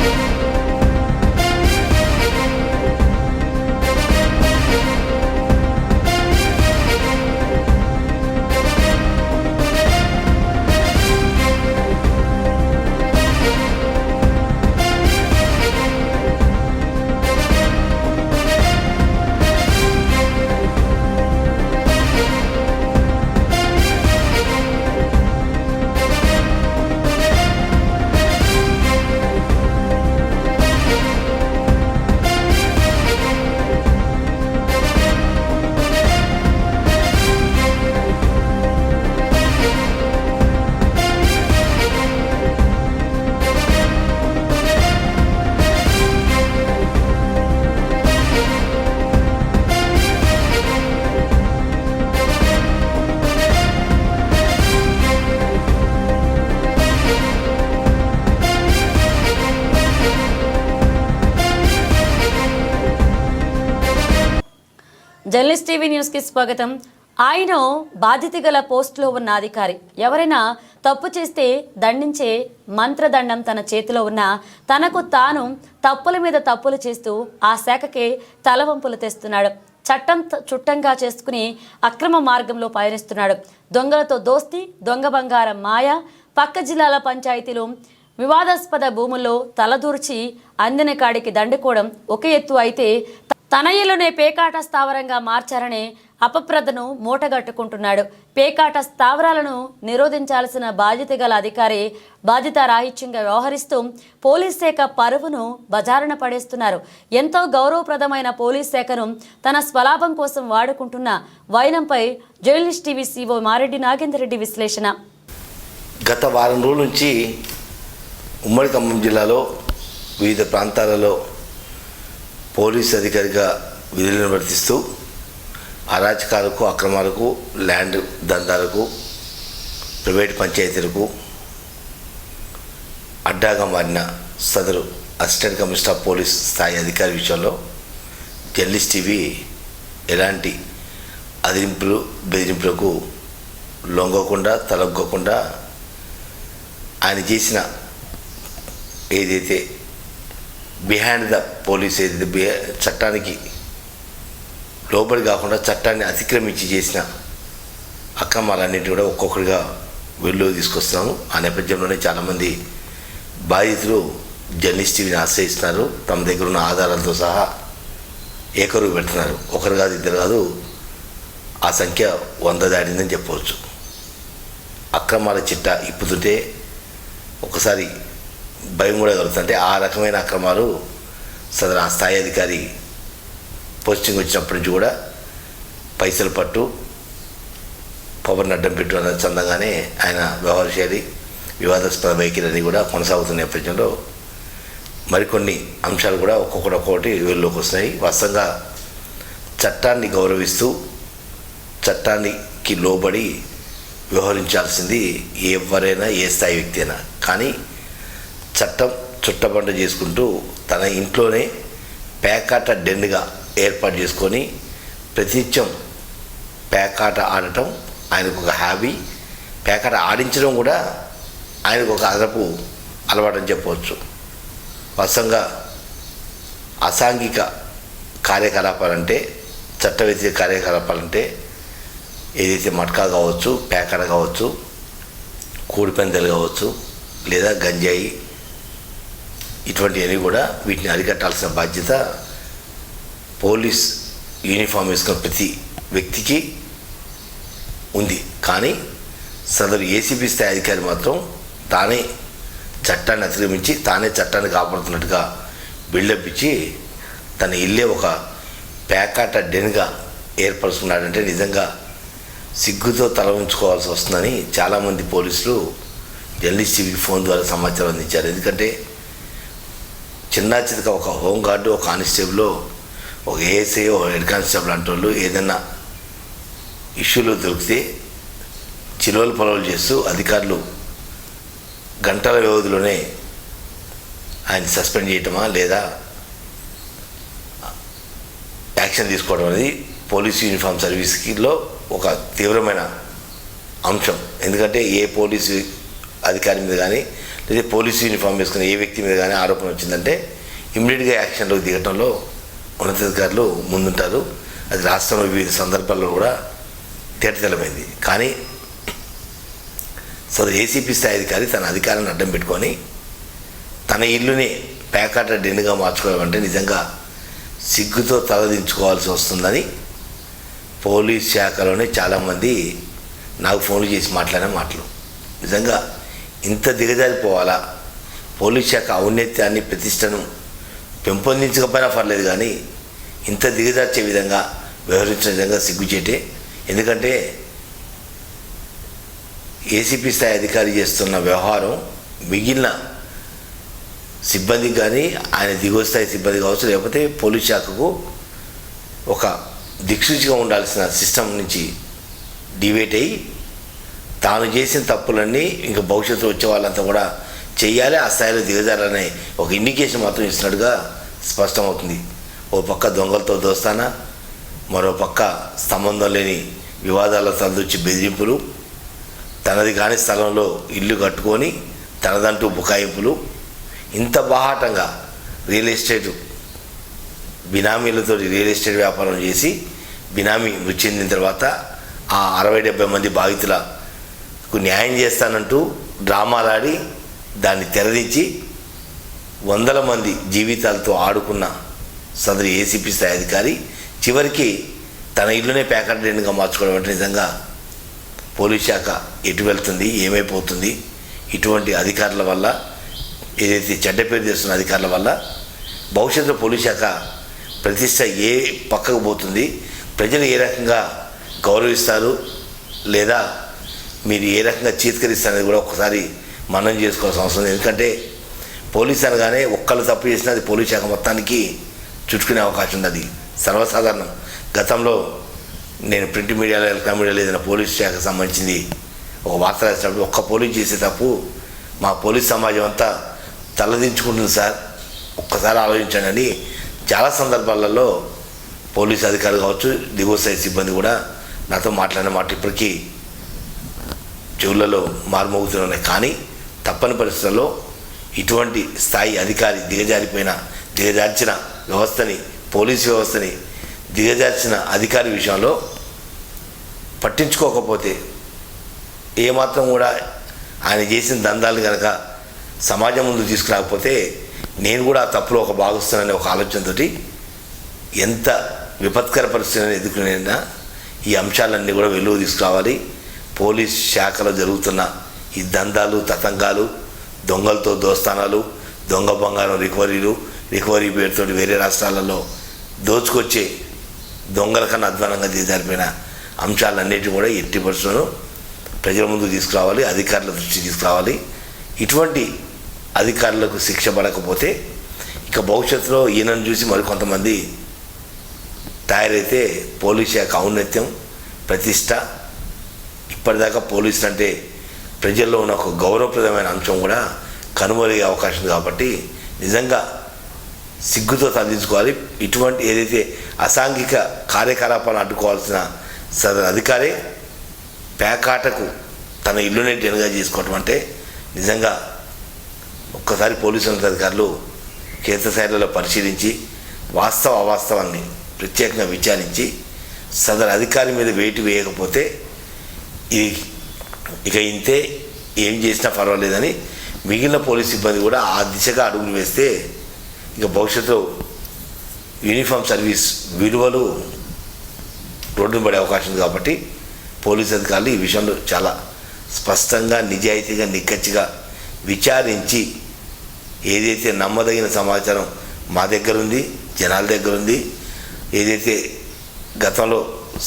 Музика journalist TV న్యూస్కి స్వాగతం. ఆయన బాధ్యత గల పోస్టులో ఉన్న అధికారి. ఎవరైనా తప్పు చేస్తే దండించే మంత్రదండం తన చేతిలో ఉన్న తనకు తాను తప్పుల మీద తప్పులు చేస్తూ ఆ శాఖకే తలవంపులు తెస్తున్నాడు. చట్టం చుట్టంగా చేసుకుని అక్రమ మార్గంలో పయనిస్తున్నాడు. దొంగలతో దోస్తి దొంగ బంగారం మాయ పక్క జిల్లాల పంచాయతీలు వివాదాస్పద భూముల్లో తలదూర్చి అందిన కాడికి దండుకోవడం ఒక ఎత్తు అయితే తన ఇల్లునే పేకాట స్థావరంగా మార్చారనే అపప్రదను మూటగట్టుకుంటున్నాడు. పేకాట స్థావరాలను నిరోధించాల్సిన బాధ్యత గల అధికారి బాధ్యతారాహిత్యంగా వ్యవహరిస్తూ పోలీస్ శాఖ పరువును బజారున పడేస్తున్నారు. ఎంతో గౌరవప్రదమైన పోలీస్ శాఖను తన స్వలాభం కోసం వాడుకుంటున్న వైనంపై journalist TV CEO Mareddy Nagender Reddy విశ్లేషణ. గత వారం రోజుల నుంచి ఉమ్మడి ఖమ్మం జిల్లాలో వివిధ ప్రాంతాలలో పోలీస్ అధికారిగా విధులు నిర్వర్తిస్తూ అరాచకాలకు అక్రమాలకు ల్యాండ్ దందాలకు ప్రైవేట్ పంచాయతీలకు అడ్డాగా మారిన సదరు అసిస్టెంట్ కమిషనర్ ఆఫ్ పోలీస్ స్థాయి అధికారి విషయంలో జర్నలిస్ట్ టీవీ ఎలాంటి అదిరింపులు బెదిరింపులకు లొంగకుండా తలొగ్గకుండా ఆయన చేసిన ఏదైతే బిహైండ్ ద పోలీస్ ఏది? చట్టానికి లోబడి కాకుండా చట్టాన్ని అతిక్రమించి చేసిన అక్రమాలన్నిటి కూడా ఒక్కొక్కటిగా వెళ్ళు తీసుకొస్తున్నాము. ఆ నేపథ్యంలోనే చాలామంది బాధితులు జర్నలిస్ట్ టీవీని ఆశ్రయిస్తున్నారు. తమ దగ్గర ఉన్న ఆధారాలతో సహా ఏకరువు పెడుతున్నారు. ఒకరు కాదు ఇద్దరు కాదు ఆ సంఖ్య వంద దాటిందని చెప్పవచ్చు. అక్రమాల చిట్ట ఇప్పుతుంటే ఒకసారి భయం కూడా కలుగుతుంటే ఆ రకమైన అక్రమాలు సదరు ఆ స్థాయి అధికారి పోస్టింగ్ వచ్చినప్పటి నుంచి కూడా పైసలు పట్టు పవన్ అడ్డం పెట్టు అన్న చందంగానే ఆయన వ్యవహార శైలి వివాదాస్పద వైఖరి కూడా కొనసాగుతున్న నేపథ్యంలో మరికొన్ని అంశాలు కూడా ఒక్కొక్కటి ఒక్కొక్కటి వెలుగులోకి వస్తున్నాయి. వాస్తవంగా చట్టాన్ని గౌరవిస్తూ చట్టానికి లోబడి వ్యవహరించాల్సింది ఎవరైనా ఏ స్థాయి వ్యక్తి అయినా. కానీ చట్టం చుట్టబండ చేసుకుంటూ తన ఇంట్లోనే పేకాట డెన్గా ఏర్పాటు చేసుకొని ప్రతినిత్యం పేకాట ఆడటం ఆయనకు ఒక హ్యాబీ పేకాట ఆడించడం కూడా ఆయనకు ఒక అదపు అలవాటని చెప్పవచ్చు. వాస్తవంగా అసాంఘిక కార్యకలాపాలంటే చట్ట వ్యతిరేక కార్యకలాపాలంటే ఏదైతే మట్కా కావచ్చు పేకాట కావచ్చు కోడిపందాలు కావచ్చు లేదా గంజాయి ఇటువంటివన్నీ కూడా వీటిని అరికట్టాల్సిన బాధ్యత పోలీస్ యూనిఫామ్ వేసుకున్న ప్రతి వ్యక్తికి ఉంది. కానీ సదరు ఏసీబీ స్థాయి అధికారి మాత్రం తానే చట్టాన్ని అతిక్రమించి తానే చట్టాన్ని కాపాడుతున్నట్టుగా బిల్డప్ ఇచ్చి తన ఇల్లే ఒక ప్యాకాట డెన్గా ఏర్పరుచుకున్నాడంటే నిజంగా సిగ్గుతో తల ఉంచుకోవాల్సి వస్తుందని చాలామంది పోలీసులు జర్నలిస్ట్ ఫోన్ ద్వారా సమాచారం అందించారు. ఎందుకంటే చిన్న చితక ఒక హోంగార్డు ఒక కానిస్టేబుల్ ఒక ఏఎస్ఐ ఒక హెడ్ కానిస్టేబుల్ అంటే వాళ్ళు ఏదైనా ఇష్యూలో దొరికితే చిలువలు పొలవలు చేస్తూ అధికారులు గంటల వ్యవధిలోనే ఆయన సస్పెండ్ చేయటమా లేదా యాక్షన్ తీసుకోవడం అనేది పోలీస్ యూనిఫామ్ సర్వీస్కిలో ఒక తీవ్రమైన అంశం. ఎందుకంటే ఏ పోలీసు అధికారి మీద కానీ లేదా పోలీసు యూనిఫామ్ వేసుకున్న ఏ వ్యక్తి మీద కానీ ఆరోపణ వచ్చిందంటే ఇమ్మీడియట్గా యాక్షన్లోకి దిగటంలో ఉన్నతాధికారులు ముందుంటారు. అది రాష్ట్రంలో వివిధ సందర్భాల్లో కూడా తేటతెలమైంది. కానీ సదరు ఏసీపీ స్థాయి అధికారి తన అధికారాన్ని అడ్డం పెట్టుకొని తన ఇల్లుని ప్యాకాట డెన్నుగా మార్చుకోవడం అంటే నిజంగా సిగ్గుతో తలదించుకోవాల్సి వస్తుందని పోలీస్ శాఖలోనే చాలామంది నాకు ఫోన్లు చేసి మాట్లాడిన మాటలు. నిజంగా ఇంత దిగజారిపోవాలా? పోలీస్ శాఖ ఔన్నత్యాన్ని ప్రతిష్టను పెంపొందించకపోయినా పర్లేదు కానీ ఇంత దిగజార్చే విధంగా వ్యవహరించిన విధంగా సిగ్గుచేటే. ఎందుకంటే ఏసీపీ స్థాయి అధికారి చేస్తున్న వ్యవహారం మిగిలిన సిబ్బందికి కానీ ఆయన దిగువ స్థాయి సిబ్బంది కావచ్చు లేకపోతే పోలీస్ శాఖకు ఒక దిక్సూచిగా ఉండాల్సిన సిస్టమ్ నుంచి డివేట్ అయ్యి తాను చేసిన తప్పులన్నీ ఇంకా భవిష్యత్తులో వచ్చే వాళ్ళంతా కూడా చేయాలి ఆ స్థాయిలో దిగజారనే ఒక ఇండికేషన్ మాత్రం ఇస్తున్నట్టుగా స్పష్టమవుతుంది. ఓ పక్క దొంగలతో దోస్తానా? మరో పక్క సంబంధం లేని వివాదాల తలదొచ్చి బెదిరింపులు. తనది కాని స్థలంలో ఇల్లు కట్టుకొని తనదంటూ బుకాయింపులు. ఇంత బాహాటంగా రియల్ ఎస్టేట్ బినామీలతో రియల్ ఎస్టేట్ వ్యాపారం చేసి బినామీ మృతి చెందిన తర్వాత ఆ అరవై డెబ్బై మంది బాధితుల న్యాయం చేస్తానంటూ డ్రామాలాడి దాన్ని తెరదించి వందల మంది జీవితాలతో ఆడుకున్న సదరు ఏసీపీ స్థాయి అధికారి చివరికి తన ఇల్లునే ప్యాకెట్ డెన్గా మార్చుకోవడం అంటే నిజంగా పోలీస్ శాఖ ఎటు వెళ్తుంది ఏమైపోతుంది ఇటువంటి అధికారుల వల్ల ఏదైతే చెడ్డ పేరు చేస్తున్న అధికారుల వల్ల భవిష్యత్తులో పోలీస్ శాఖ ప్రతిష్ట ఏ పక్కకు పోతుంది ప్రజలు ఏ రకంగా గౌరవిస్తారు లేదా మీరు ఏ రకంగా చీత్కరిస్తారనేది కూడా ఒకసారి మనం చేసుకోవాల్సిన అవసరం ఉంది ఎందుకంటే పోలీస్ అనగానే ఒక్కళ్ళు తప్పు చేసినా అది పోలీస్ శాఖ మొత్తానికి చుట్టుకునే అవకాశం ఉంది. అది సర్వసాధారణం. గతంలో నేను ప్రింట్ మీడియాలో ఎలక్ట్రానిక్ మీడియాలో ఏదైనా పోలీస్ శాఖకు సంబంధించింది ఒక వార్త రాసినప్పుడు ఒక్క పోలీస్ చేసే తప్పు మా పోలీస్ సమాజం అంతా తలదించుకుంటుంది సార్. ఒక్కసారి ఆలోచించండి అని చాలా సందర్భాలలో పోలీస్ అధికారులు కావచ్చు దిగువ స్థాయి సిబ్బంది కూడా నాతో మాట్లాడిన మాట ఇప్పటికీ చెవులలో మారుమోగుతున్నాయి. కానీ తప్పని పరిస్థితుల్లో ఇటువంటి స్థాయి అధికారి దిగజారిపోయిన దిగజార్చిన వ్యవస్థని పోలీస్ వ్యవస్థని దిగజార్చిన అధికారి విషయంలో పట్టించుకోకపోతే ఏమాత్రం కూడా ఆయన చేసిన దందాలు కనుక సమాజం ముందు తీసుకురాకపోతే నేను కూడా ఆ తప్పులో ఒక భాగస్తున్నాననే ఒక ఆలోచనతోటి ఎంత విపత్కర పరిస్థితులను ఎదుర్కొనేనా ఈ అంశాలన్నీ కూడా వెలుగు తీసుకురావాలి. పోలీస్ శాఖలో జరుగుతున్న ఈ దందాలు తతంగాలు దొంగలతో దోస్తానాలు దొంగ బంగారం రికవరీలు రికవరీ పేరుతో వేరే రాష్ట్రాలలో దోచుకొచ్చే దొంగల కన్నా అధ్వానంగా జరిపిన అంశాలన్నిటి కూడా ఎట్టి పరిస్థితులను ప్రజల ముందు తీసుకురావాలి అధికారుల దృష్టి తీసుకురావాలి. ఇటువంటి అధికారులకు శిక్ష పడకపోతే ఇక భవిష్యత్తులో ఈయనను చూసి మరికొంతమంది తయారైతే పోలీస్ శాఖ ఔన్నత్యం ప్రతిష్ట ఇప్పటిదాకా పోలీసులు అంటే ప్రజల్లో ఉన్న ఒక గౌరవప్రదమైన అంశం కూడా కనుమరుగే అవకాశం కాబట్టి నిజంగా సిగ్గుతో తగ్గించుకోవాలి ఇటువంటి ఏదైతే అసాంఘిక కార్యకలాపాలను అడ్డుకోవాల్సిన సదరు అధికారి పేకాటకు తన ఇల్లునే డెనుగా చేసుకోవటం అంటే నిజంగా ఒక్కసారి పోలీసు ఉన్నతాధికారులు క్షేత్రస్థాయిలలో పరిశీలించి వాస్తవ అవాస్తవాన్ని ప్రత్యేకంగా విచారించి సదరు అధికారి మీద వేటు వేయకపోతే ఇక ఇంతే ఏం చేసినా పర్వాలేదని మిగిలిన పోలీస్ సిబ్బంది కూడా ఆ దిశగా అడుగులు వేస్తే ఇక భవిష్యత్తులో యూనిఫామ్ సర్వీస్ విలువలు రోడ్డున పడే అవకాశం ఉంది కాబట్టి పోలీస్ అధికారులు ఈ విషయంలో చాలా స్పష్టంగా నిజాయితీగా నిక్కచ్చిగా విచారించి ఏదైతే నమ్మదగిన సమాచారం మా దగ్గర ఉంది జనాల దగ్గర ఉంది ఏదైతే గతంలో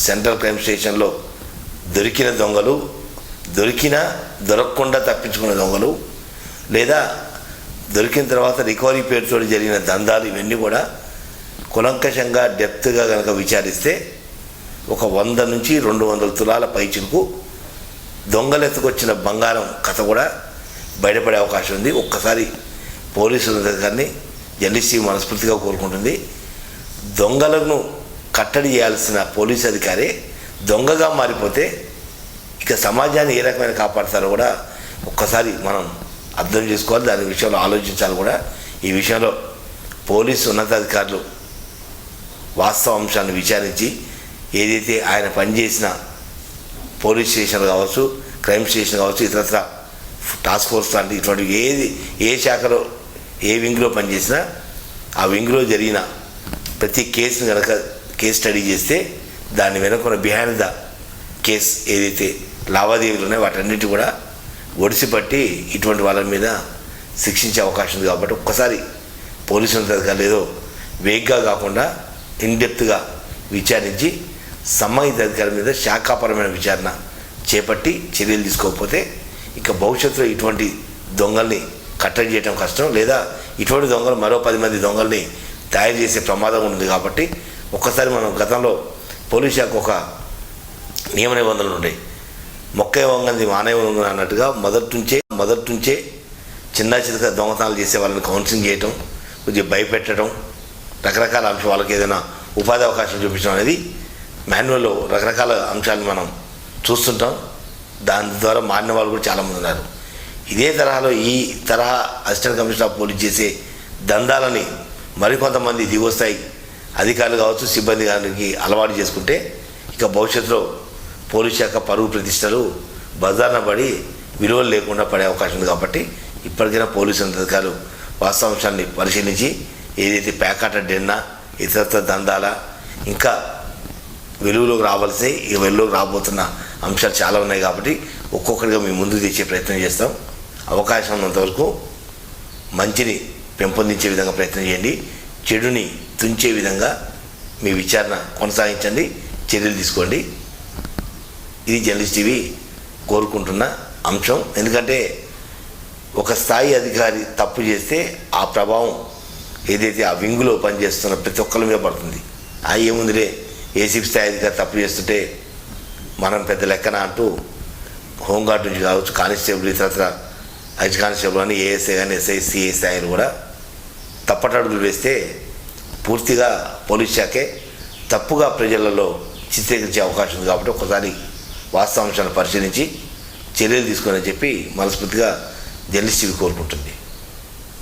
సెంట్రల్ క్రైమ్ స్టేషన్లో దొరికిన దొంగలు దొరికిన దొరకకుండా తప్పించుకున్న దొంగలు లేదా దొరికిన తర్వాత రికవరీ పేరుతో జరిగిన దందాలు ఇవన్నీ కూడా కులంకషంగా డెప్త్గా కనుక విచారిస్తే ఒక వంద నుంచి రెండు వందల తులాల పైచులకు దొంగలెత్తుకొచ్చిన బంగారం కథ కూడా బయటపడే అవకాశం ఉంది. ఒక్కసారి పోలీసుల దగ్గరని జర్నలిస్టీ మనస్ఫూర్తిగా కోరుకుంటుంది. దొంగలను కట్టడి చేయాల్సిన పోలీస్ అధికారి దొంగగా మారిపోతే ఇక సమాజాన్ని ఏ రకమైన కాపాడతారో కూడా ఒక్కసారి మనం అర్థం చేసుకోవాలి దాని విషయంలో ఆలోచించాలి కూడా. ఈ విషయంలో పోలీసు ఉన్నతాధికారులు వాస్తవ అంశాన్ని విచారించి ఏదైతే ఆయన పనిచేసిన పోలీస్ స్టేషన్ కావచ్చు క్రైమ్ స్టేషన్ కావచ్చు ఇతరత్ర టాస్క్ ఫోర్స్ లాంటి ఇటువంటి ఏది ఏ శాఖలో ఏ వింగ్లో పనిచేసినా ఆ వింగ్లో జరిగిన ప్రతి కేసును కనుక కేసు స్టడీ చేస్తే దాని వెనుకున్న బిహైండ్ ద కేస్ ఏదైతే లావాదేవీలు ఉన్నాయో వాటన్నిటి కూడా ఒడిసిపట్టి ఇటువంటి వాళ్ళ మీద శిక్షించే అవకాశం ఉంది కాబట్టి ఒక్కసారి పోలీసు అధికారులు ఏదో వేగ్గా కాకుండా ఇన్డెప్త్గా విచారించి సంబంధిత అధికారుల మీద శాఖాపరమైన విచారణ చేపట్టి చర్యలు తీసుకోకపోతే ఇక భవిష్యత్తులో ఇటువంటి దొంగల్ని కట్టడి చేయడం కష్టం లేదా ఇటువంటి దొంగలు మరో పది మంది దొంగల్ని తయారు చేసే ప్రమాదం ఉంది కాబట్టి ఒక్కసారి మనం గతంలో పోలీస్ శాఖ ఒక నియమ నిబంధనలు ఉన్నాయి మొక్క వంగంది మానవ వంగన అన్నట్టుగా మొదటి నుంచే మొదటి నుంచే చిన్న చిన్న దొంగతనాలు చేసే వాళ్ళని కౌన్సిలింగ్ చేయటం కొద్దిగా భయపెట్టడం రకరకాల అంశం వాళ్ళకి ఏదైనా ఉపాధి అవకాశం చూపించడం అనేది మాన్యువల్లో రకరకాల అంశాలను మనం చూస్తుంటాం. దాని ద్వారా మారిన వాళ్ళు కూడా చాలామంది ఉన్నారు. ఇదే తరహాలో ఈ తరహా అసిస్టెంట్ కమిషనర్ ఆఫ్ పోలీస్ చేసే దందాలని మరికొంతమంది దిగొస్తాయి అధికారులు కావచ్చు సిబ్బంది గారికి అలవాటు చేసుకుంటే ఇక భవిష్యత్తులో పోలీస్ శాఖ పరువు ప్రతిష్టలు బజార్న పడి విలువలు లేకుండా పడే అవకాశం ఉంది కాబట్టి ఇప్పటికైనా పోలీసు అధికారులు వాస్తవాంశాన్ని పరిశీలించి ఏదైతే ప్యాకాట డెన్నా ఇతరత్ర దందాల ఇంకా వెలుగులోకి రావాల్సి ఈ వెలుగులోకి రాబోతున్న అంశాలు చాలా ఉన్నాయి కాబట్టి ఒక్కొక్కరిగా మేము ముందుకు తెచ్చే ప్రయత్నం చేస్తాం. అవకాశం ఉన్నంతవరకు మంచిని పెంపొందించే విధంగా ప్రయత్నం చేయండి. చెడుని తుంచే విధంగా మీ విచారణ కొనసాగించండి చర్యలు తీసుకోండి. ఇది జర్నలిస్ట్ టీవీ కోరుకుంటున్న అంశం. ఎందుకంటే ఒక స్థాయి అధికారి తప్పు చేస్తే ఆ ప్రభావం ఏదైతే ఆ వింగులో పనిచేస్తున్న ప్రతి ఒక్కరి మీద పడుతుంది. ఆ ఏముందిలే ఏసీపీ స్థాయి అధికారి తప్పు చేస్తుంటే మనం పెద్ద లెక్కన అంటూ హోంగార్డ్ నుంచి కావచ్చు కానిస్టేబుల్ ఇతరత్ర హెచ్ కానిస్టేబుల్ అని ఏఎస్ఐ కానీ ఎస్ఐ సిఐ స్థాయిలు కూడా తప్పటడుగులు వేస్తే పూర్తిగా పోలీస్ శాఖే తప్పుగా ప్రజలలో చిత్రీకరించే అవకాశం ఉంది కాబట్టి ఒకసారి వాస్తవాంశాలను పరిశీలించి చర్యలు తీసుకొని చెప్పి మనస్ఫూర్తిగా జర్నలిస్ట్ కోరుకుంటుంది.